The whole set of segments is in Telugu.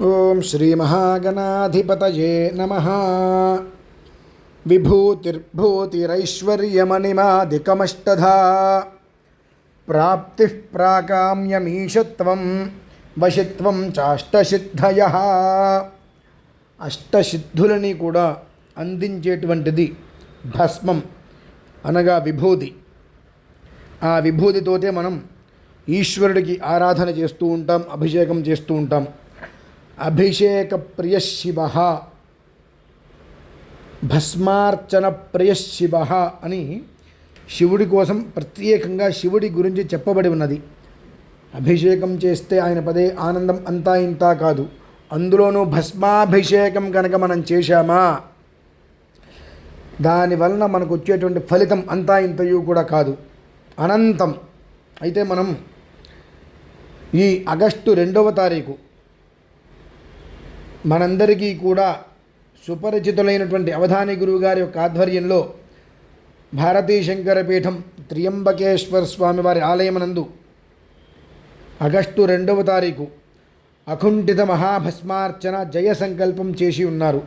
ఓం శ్రీమహాగణాధిపతయే నమ. విభూతిర్భూతిరైశ్వర్యమణిమాదికమష్టధా. ప్రాప్తి ప్రాకామ్యమీషత్వం వశిత్వం చాష్టసిద్ధయ. అష్టసిద్ధులని కూడా అందించేటువంటిది భస్మం అనగా విభూతి. ఆ విభూతితోటే మనం ఈశ్వరుడికి ఆరాధన చేస్తూ ఉంటాం అభిషేకం చేస్తూ ఉంటాం. అభిషేక ప్రియ శివ భస్మార్చన ప్రియ శివ అని శివుడి కోసం ప్రత్యేకంగా శివుడి గురించి చెప్పబడి ఉన్నది. అభిషేకం చేస్తే ఆయన పదే ఆనందం అంతా ఇంతా కాదు. అందులోనూ భస్మాభిషేకం కనుక మనం చేశామా? దానివలన మనకు వచ్చేటువంటి ఫలితం అంతా ఇంతయు కూడా కాదు. అనంతం. అయితే మనం ఈ ఆగస్టు రెండవ తారీఖు మనందరికీ కూడా సుపరిచితులైనటువంటి అవధాని గురువు గారి యొక్క ఆధ్వర్యంలో భారతీ శంకరపీఠం త్రియంబకేశ్వర స్వామి వారి ఆలయమనందు ఆగస్టు రెండవ తారీఖు అకుంఠిత మహాభస్మార్చన జయ సంకల్పం చేసి ఉన్నారు.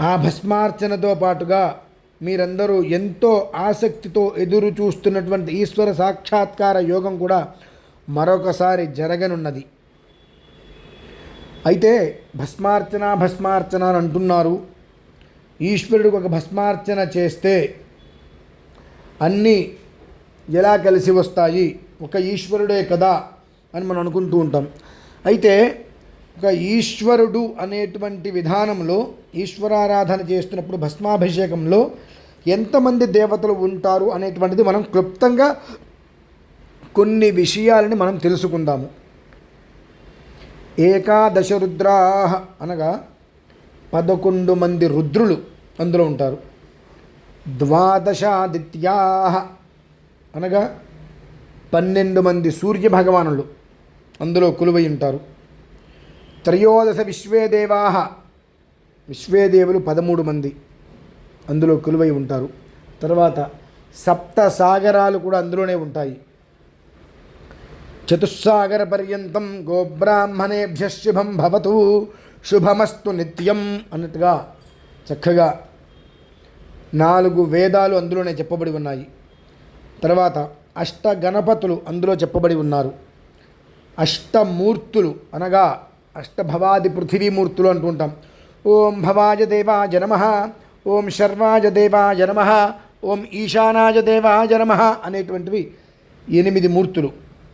ఆ భస్మార్చనతో పాటుగా మీరందరూ ఎంతో ఆసక్తితో ఎదురు చూస్తున్నటువంటి ఈశ్వర సాక్షాత్కార యోగం కూడా మరొకసారి జరగనున్నది. అయితే భస్మార్చన భస్మార్చన అని అంటున్నారు. ఈశ్వరుడికి ఒక భస్మార్చన చేస్తే అన్నీ ఎలా కలిసి వస్తాయి? ఒక ఈశ్వరుడే కదా అని మనం అనుకుంటూ ఉంటాం. అయితే ఒక ఈశ్వరుడు అనేటువంటి విధానంలో ఈశ్వరారాధన చేస్తున్నప్పుడు భస్మాభిషేకంలో ఎంతమంది దేవతలు ఉంటారు అనేటువంటిది మనం క్లుప్తంగా కొన్ని విషయాలని మనం తెలుసుకుందాము. ఏకాదశ రుద్రాహ అనగా పదకొండు మంది రుద్రులు అందులో ఉంటారు. ద్వాదశాదిత్యా అనగా పన్నెండు మంది సూర్య భగవానులు అందులో కొలువై ఉంటారు. త్రయోదశ విశ్వేదేవాహ విశ్వేదేవులు పదమూడు మంది అందులో కొలువై ఉంటారు. తర్వాత సప్త సాగరాలు కూడా అందులోనే ఉంటాయి. చతుస్సాగర పర్యంతం గోబ్రాహ్మణేభ్య శుభం భవతు. శుభమస్తు నిత్యం అన్నట్టుగా చక్కగా నాలుగు వేదాలు అందులోనే చెప్పబడి ఉన్నాయి. తర్వాత అష్ట గణపతులు అందులో చెప్పబడి ఉన్నారు. అష్టమూర్తులు అనగా అష్టభవాది పృథివీమూర్తులు అంటుంటాం. ఓం భవాజ దేవాజ నమ ఓం శర్వాజ దేవాజ నమ ఓం ఈశానాజ దేవాజ నమ అనేటువంటివి ఎనిమిది మూర్తులు.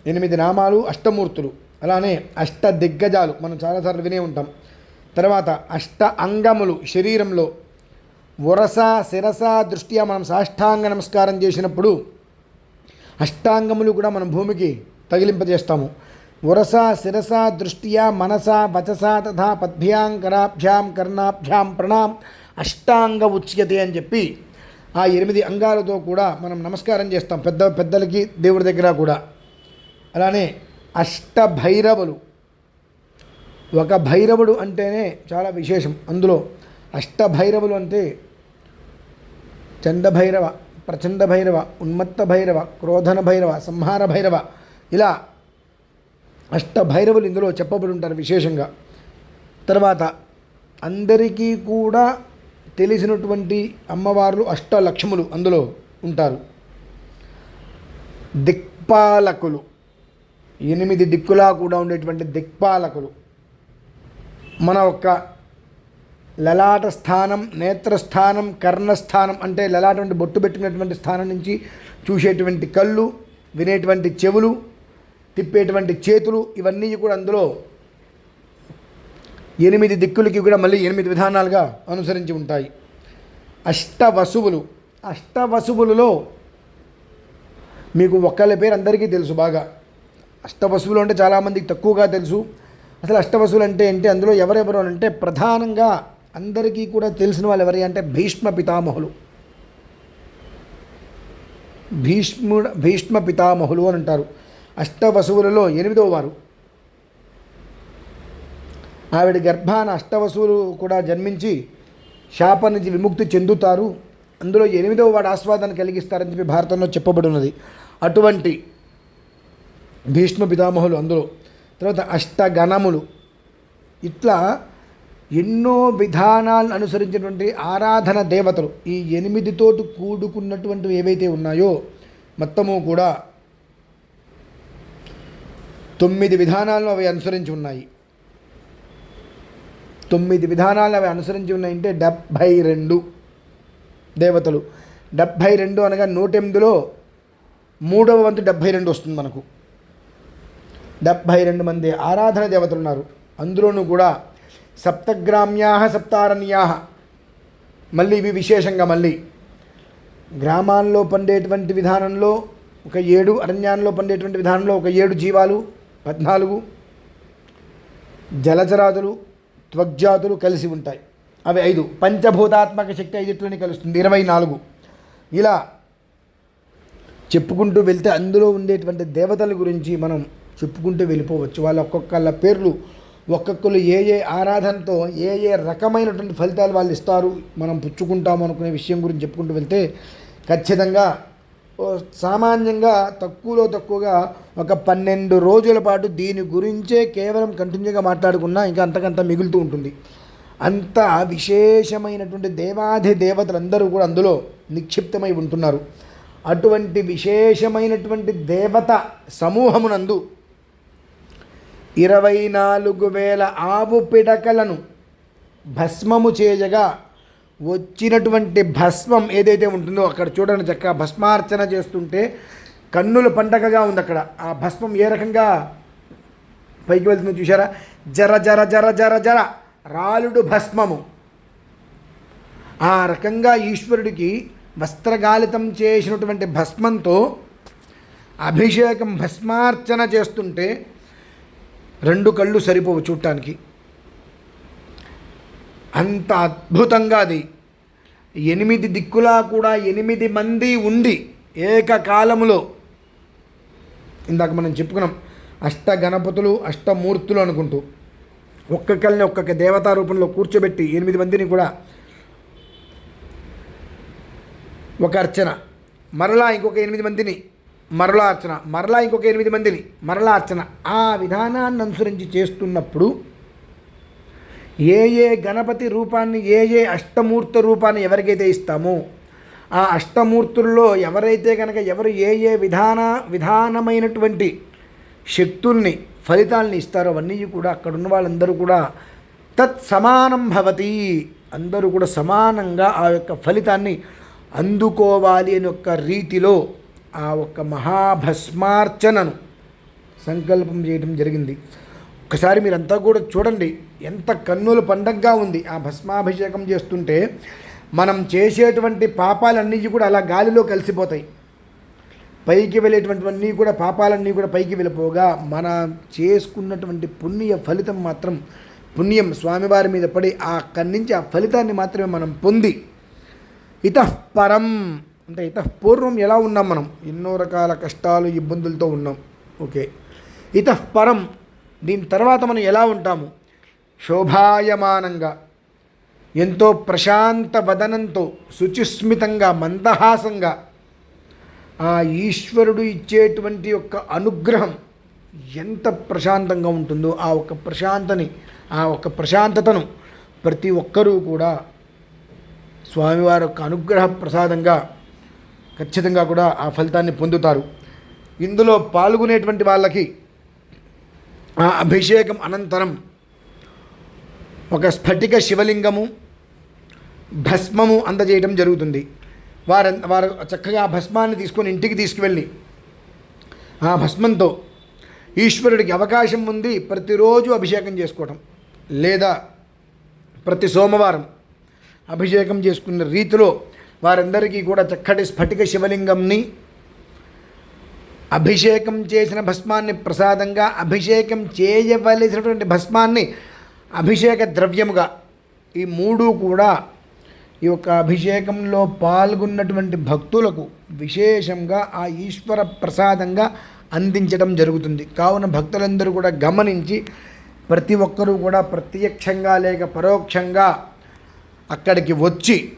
ఎనిమిది నామాలు అష్టమూర్తులు. అలానే అష్ట దిగ్గజాలు మనం చాలాసార్లు వినే ఉంటాం. తర్వాత అష్ట అంగములు శరీరంలో వరస శిరస దృష్ట్యా మనం సాష్టాంగ నమస్కారం చేసినప్పుడు అష్టాంగములు కూడా మనం భూమికి తగిలింపజేస్తాము. ఉరస శిరస దృష్ట్యా మనస వచస తథా పద్భ్యాం కరాభ్యాం కర్ణాభ్యాం ప్రణాం అష్టాంగ ఉచ్యతే అని చెప్పి ఆ ఎనిమిది అంగాలతో కూడా మనం నమస్కారం చేస్తాం. పెద్ద పెద్దలకి దేవుడి దగ్గర కూడా. అలానే అష్టభైరవులు. ఒక భైరవుడు అంటేనే చాలా విశేషం అందులో. అష్ట భైరవులు అంటే చండభైరవ ప్రచండ భైరవ ఉన్మత్త భైరవ క్రోధన భైరవ సంహార భైరవ ఇలా అష్టభైరవులు ఇందులో చెప్పబడి ఉంటారు విశేషంగా. తర్వాత అందరికీ కూడా తెలిసినటువంటి అమ్మవార్లు అష్టలక్ష్ములు అందులో ఉంటారు. దిక్పాలకులు. ఎనిమిది దిక్కులా కూడా ఉండేటువంటి దిక్పాలకులు. మన యొక్క లలాట స్థానం నేత్రస్థానం కర్ణస్థానం అంటే లలాట అంటే బొట్టు పెట్టినటువంటి స్థానం నుంచి చూసేటువంటి కళ్ళు వినేటువంటి చెవులు తిప్పేటువంటి చేతులు ఇవన్నీ కూడా అందులో ఎనిమిది దిక్కులకి కూడా మళ్ళీ ఎనిమిది విధానాలుగా అనుసరించి ఉంటాయి. అష్టవసువులు అష్టవసువులలో మీకు ఒక్కళ్ళ పేరు అందరికీ తెలుసు బాగా. అష్టవసువులు అంటే చాలామందికి తక్కువగా తెలుసు. అసలు అష్టవసువులు అంటే ఏంటి? అందులో ఎవరెవరు అంటే ప్రధానంగా అందరికీ కూడా తెలిసిన వాళ్ళు ఎవరి అంటే భీష్మ పితామహులు. భీష్ముడు భీష్మ పితామహులు అని అంటారు. అష్టవసువులలో ఎనిమిదవ వారు. ఆవిడ గర్భాన అష్టవసువులు కూడా జన్మించి శాప నుంచి విముక్తి చెందుతారు. అందులో ఎనిమిదవ వాడు ఆస్వాదాన్ని కలిగిస్తారని చెప్పి భారతంలో చెప్పబడి ఉన్నది. అటువంటి భీష్మ పితామహులు అందులో తర్వాత అష్టగణములు. ఇట్లా ఎన్నో విధానాలను అనుసరించినటువంటి ఆరాధన దేవతలు ఈ ఎనిమిదితోటి కూడుకున్నటువంటివి ఏవైతే ఉన్నాయో మొత్తము కూడా తొమ్మిది విధానాలను అవి అనుసరించి ఉన్నాయి. తొమ్మిది విధానాలు అవి అనుసరించి ఉన్నాయంటే డెబ్భై రెండు దేవతలు. డెబ్భై రెండు అనగా నూట ఎనిమిదిలో మూడవ వంతు డెబ్భై రెండు వస్తుంది మనకు. డెబ్భై రెండు మంది ఆరాధన దేవతలు ఉన్నారు అందులోనూ కూడా సప్తగ్రామ్యా సప్తారణ్యా మళ్ళీ ఇవి విశేషంగా మళ్ళీ గ్రామాల్లో పండేటువంటి విధానంలో ఒక ఏడు అరణ్యాల్లో పండేటువంటి విధానంలో ఒక ఏడు జీవాలు పద్నాలుగు జలచరాదులు త్వగ్జాతులు కలిసి ఉంటాయి. అవి ఐదు. పంచభూతాత్మక శక్తి ఐదిట్లని కలుస్తుంది. ఇరవై నాలుగు. ఇలా చెప్పుకుంటూ వెళ్తే అందులో ఉండేటువంటి దేవతల గురించి మనం చెప్పుకుంటూ వెళ్ళిపోవచ్చు. వాళ్ళ ఒక్కొక్కళ్ళ పేర్లు ఒక్కొక్కరు ఏ ఏ ఆరాధనతో ఏ ఏ రకమైనటువంటి ఫలితాలు వాళ్ళు ఇస్తారు మనం పుచ్చుకుంటాము అనుకునే విషయం గురించి చెప్పుకుంటూ వెళ్తే ఖచ్చితంగా సామాన్యంగా తక్కువలో తక్కువగా ఒక పన్నెండు రోజుల పాటు దీని గురించే కేవలం కంటిన్యూగా మాట్లాడుకున్నా ఇంకా అంతకంత మిగులుతూ ఉంటుంది. అంత విశేషమైనటువంటి దేవాది దేవతలందరూ కూడా అందులో నిక్షిప్తమై ఉంటున్నారు. అటువంటి విశేషమైనటువంటి దేవత సమూహమునందు ఇరవై నాలుగు వేల ఆవు పిడకలను భస్మము చేయగా వచ్చినటువంటి భస్మం ఏదైతే ఉంటుందో అక్కడ చూడండి చక్కగా భస్మార్చన చేస్తుంటే కన్నుల పండగగా ఉంది అక్కడ. ఆ భస్మం ఏ రకంగా? పైకి వెళ్తుందో చూసారా జర జర జర జర జర రాలుడు భస్మము. ఆ రకంగా ఈశ్వరుడికి వస్త్రగాలితం చేసినటువంటి భస్మంతో అభిషేకం భస్మార్చన చేస్తుంటే రెండు కళ్ళు సరిపోవు చూడటానికి. అంత అద్భుతంగా అది. ఎనిమిది దిక్కులా కూడా ఎనిమిది మంది ఉండి ఏకకాలములో ఇందాక మనం చెప్పుకున్నాం అష్ట గణపతులు అష్టమూర్తులు అనుకుంటూ ఒక్కొక్కరిని ఒక్కొక్క దేవతా రూపంలో కూర్చోబెట్టి ఎనిమిది మందిని కూడా ఒక అర్చన. మరలా ఇంకొక ఎనిమిది మందిని మరలా అర్చన మరలా ఇంకొక ఎనిమిది మందిని మరలా అర్చన. ఆ విధానాన్ని అనుసరించి చేస్తున్నప్పుడు ఏ ఏ గణపతి రూపాన్ని ఏ ఏ అష్టమూర్త రూపాన్ని ఎవరికైతే ఇస్తామో ఆ అష్టమూర్తుల్లో ఎవరైతే కనుక ఎవరు ఏ ఏ విధాన విధానమైనటువంటి శక్తుల్ని ఫలితాలని ఇస్తారో అవన్నీ కూడా అక్కడ ఉన్న వాళ్ళందరూ కూడా తత్ సమానం భవతి. అందరూ కూడా సమానంగా ఆ యొక్క ఫలితాన్ని అందుకోవాలి అని ఒక రీతిలో ఆ ఒక్క మహాభస్మార్చనను సంకల్పం చేయడం జరిగింది. ఒకసారి మీరంతా కూడా చూడండి ఎంత కన్నుల పండగగా ఉంది ఆ భస్మాభిషేకం చేస్తుంటే. మనం చేసేటువంటి పాపాలన్నీ కూడా అలా గాలిలో కలిసిపోతాయి. పైకి వెళ్ళేటువంటివన్నీ కూడా పాపాలన్నీ కూడా పైకి వెళ్ళిపోగా మన చేసుకున్నటువంటి పుణ్య ఫలితం మాత్రం పుణ్యం స్వామివారి మీద పడి ఆ అక్కడి నుంచి ఆ ఫలితాన్ని మాత్రమే మనం పొంది. ఇతఃపరం అంటే ఇతపూర్వం ఎలా ఉన్నాం మనం? ఎన్నో రకాల కష్టాలు ఇబ్బందులతో ఉన్నాం. ఓకే. ఇతపరం దీని తర్వాత మనం ఎలా ఉంటాము? శోభాయమానంగా ఎంతో ప్రశాంత వదనంతో శుచిస్మితంగా మందహాసంగా ఆ ఈశ్వరుడు ఇచ్చేటువంటి యొక్క అనుగ్రహం ఎంత ప్రశాంతంగా ఉంటుందో ఆ ఒక్క ప్రశాంతని ఆ ఒక్క ప్రశాంతతను ప్రతి ఒక్కరూ కూడా స్వామివారి యొక్క అనుగ్రహ ప్రసాదంగా ఖచ్చితంగా కూడా ఆ ఫలితాన్ని పొందుతారు. ఇందులో పాల్గొనేటువంటి వాళ్ళకి ఆ అభిషేకం అనంతరం ఒక స్ఫటిక శివలింగము భస్మము అందజేయడం జరుగుతుంది. వారు వారు చక్కగా ఆ భస్మాన్ని తీసుకొని ఇంటికి తీసుకువెళ్ళి ఆ భస్మంతో ఈశ్వరుడికి అవకాశం ఉంది ప్రతిరోజు అభిషేకం చేసుకోవటం లేదా ప్రతి సోమవారం అభిషేకం చేసుకున్న రీతిలో వారందరికీ కూడా చక్కటి స్ఫటిక శివలింగంని అభిషేకం చేసిన భస్మాన్ని ప్రసాదంగా అభిషేకం చేయవలసినటువంటి భస్మాన్ని అభిషేక ద్రవ్యముగా ఈ మూడు కూడా ఈ యొక్క అభిషేకంలో పాల్గొన్నటువంటి భక్తులకు విశేషంగా ఆ ఈశ్వర ప్రసాదంగా అందించడం జరుగుతుంది. కావున భక్తులందరూ కూడా గమనించి ప్రతి ఒక్కరూ కూడా ప్రత్యక్షంగా లేక పరోక్షంగా అక్కడికి వచ్చి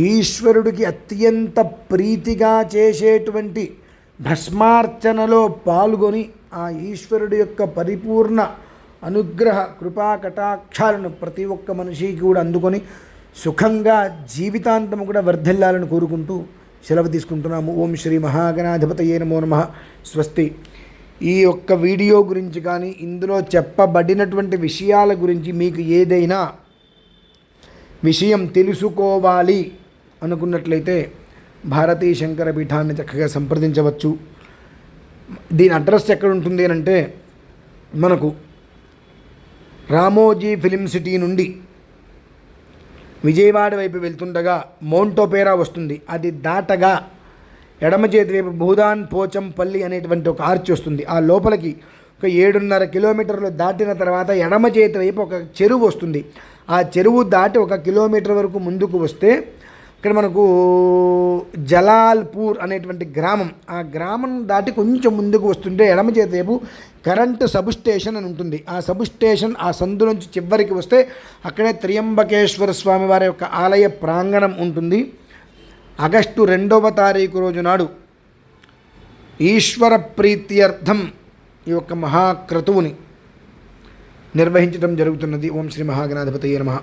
ఈశ్వరుడికి అత్యంత ప్రీతిగా చేసేటువంటి భస్మార్చనలో పాల్గొని ఆ ఈశ్వరుడి యొక్క పరిపూర్ణ అనుగ్రహ కృపా కటాక్షాలను ప్రతి ఒక్క మనిషికి కూడా అందుకొని సుఖంగా జీవితాంతం కూడా వర్ధిల్లాలని కోరుకుంటూ సెలవు తీసుకుంటున్నాము. ఓం శ్రీ మహాగణాధిపతయే నమో నమ. స్వస్తి. ఈ యొక్క వీడియో గురించి కానీ ఇందులో చెప్పబడినటువంటి విషయాల గురించి మీకు ఏదైనా విషయం తెలుసుకోవాలి అనుకున్నట్లయితే భారతీ శంకర పీఠాన్ని చక్కగా సంప్రదించవచ్చు. దీని అడ్రస్ ఎక్కడ ఉంటుంది అంటే మనకు రామోజీ ఫిలిం సిటీ నుండి విజయవాడ వైపు వెళ్తుండగా మౌంటోపేరా వస్తుంది. అది దాటగా ఎడమ చేతి వైపు భూదాన్ పోచంపల్లి అనేటువంటి ఒక ఆర్చ్ వస్తుంది. ఆ లోపలికి ఒక ఏడున్నర కిలోమీటర్లు దాటిన తర్వాత ఎడమ చేతి వైపు ఒక చెరువు వస్తుంది. ఆ చెరువు దాటి ఒక కిలోమీటర్ వరకు ముందుకు వస్తే ఇక్కడ మనకు జలాల్పూర్ అనేటువంటి గ్రామం ఆ గ్రామం దాటి కొంచెం ముందుకు వస్తుంటే ఎడమ చేతి కరెంటు సబ్ స్టేషన్ అని ఉంటుంది. ఆ సబ్ స్టేషన్ ఆ సందు నుంచి చివరికి వస్తే అక్కడే త్రియంబకేశ్వర స్వామి వారి యొక్క ఆలయ ప్రాంగణం ఉంటుంది. ఆగస్టు రెండవ తారీఖు రోజు నాడు ఈశ్వర ప్రీత్యర్థం ఈ యొక్క మహాక్రతువుని నిర్వహించడం జరుగుతున్నది ఓం శ్రీ మహాగణాధిపతయ నమః